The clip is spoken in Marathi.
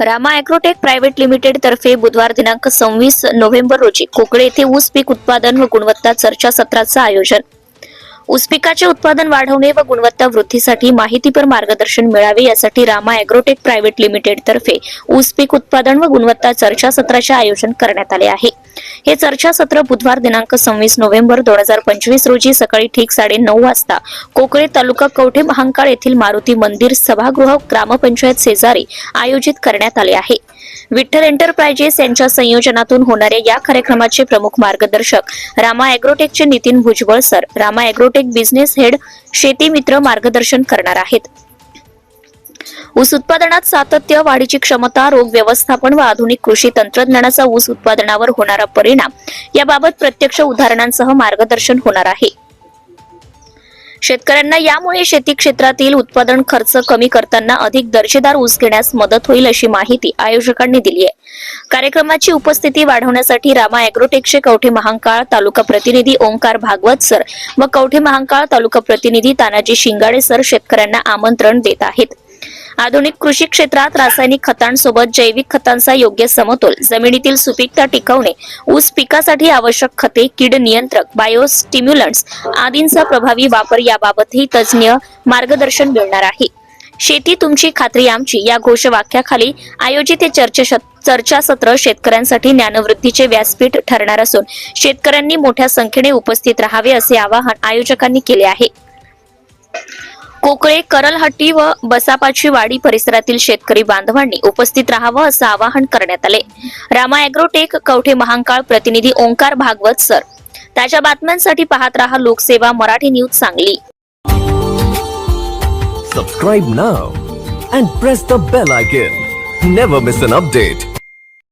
रामा अॅग्रोटेक प्रायव्हेट लिमिटेड तर्फे बुधवार दिनांक सव्वीस नोव्हेंबर रोजी कोकळे येथे ऊस पीक उत्पादन व गुणवत्ता चर्चा सत्राचं आयोजन. ऊस पिकाचे उत्पादन वाढवणे व गुणवत्ता वृद्धीसाठी माहितीपर मार्गदर्शन मिळावे यासाठी रामा अॅग्रोटेक प्रायव्हेट लिमिटेड तर्फे ऊस पीक उत्पादन व गुणवत्ता चर्चा सत्राचे आयोजन करण्यात आले आहे. हे चर्चा सत्र बुधवार दिनांक सव्वीस नोव्हेंबर दोन हजार पंचवीस रोजी सकाळी ठीक साडे नऊ वाजता कोकळे तालुका कवठे महांकाळ येथील मारुती मंदिर सभागृह ग्रामपंचायत शेजारी आयोजित करण्यात आले आहे. विठ्ठल एंटरप्राइजेस यांच्या संयोजनातून होणाऱ्या या कार्यक्रमाचे प्रमुख मार्गदर्शक Rama अॅग्रोटेकचे Nitin Bhujbal sir Rama Agrotech business head शेती मित्र मार्गदर्शन करणार आहेत. ऊस उत्पादनात सातत्य वाढीची क्षमता रोग व्यवस्थापन व आधुनिक कृषी तंत्रज्ञानाचा ऊस उत्पादनावर होणारा परिणाम याबाबत प्रत्यक्ष उदाहरणांसह मार्गदर्शन होणार आहे. शेतकऱ्यांना यामुळे शेती क्षेत्रातील उत्पादन खर्च कमी करताना अधिक दर्जेदार ऊस घेण्यास मदत होईल अशी माहिती आयोजकांनी दिली आहे. कार्यक्रमाची उपस्थिती वाढवण्यासाठी रामा अॅग्रोटेकचे कवठे महांकाळ तालुका प्रतिनिधी ओंकार भागवत सर व कवठे महांकाळ तालुका प्रतिनिधी तानाजी शिंगाडे सर शेतकऱ्यांना आमंत्रण देत आहेत. आधुनिक कृषी क्षेत्रात रासायनिक खतांसोबत जैविक खतांचा योग्य समतोल. जमिनीतील सुपीकता टिकवणे ऊस पिकासाठी आवश्यक खते कीड नियंत्रक बायोस्टिम्युलंट्स आदींचा प्रभावी वापर याबाबतही तज्ज्ञ मार्गदर्शन मिळणार आहे. शेती तुमची खात्री आमची या घोषवाक्याखाली आयोजित हे चर्चा चर्चासत्र शेतकऱ्यांसाठी ज्ञानवृद्धीचे व्यासपीठ ठरणार असून शेतकऱ्यांनी मोठ्या संख्येने उपस्थित राहावे असे आवाहन आयोजकांनी केले आहे. कोकळे करलहट्टी व बसापाची वाडी परिसरातील शेतकरी बांधवांनी उपस्थित राहावं असं आवाहन करण्यात आले. रामा अॅग्रोटेक कवठे महांकाळ प्रतिनिधी ओंकार भागवत सर. ताज्या बातम्यांसाठी पाहत रहा Lokseva Marathi news Sangli. Subscribe now and press the bell icon never miss an update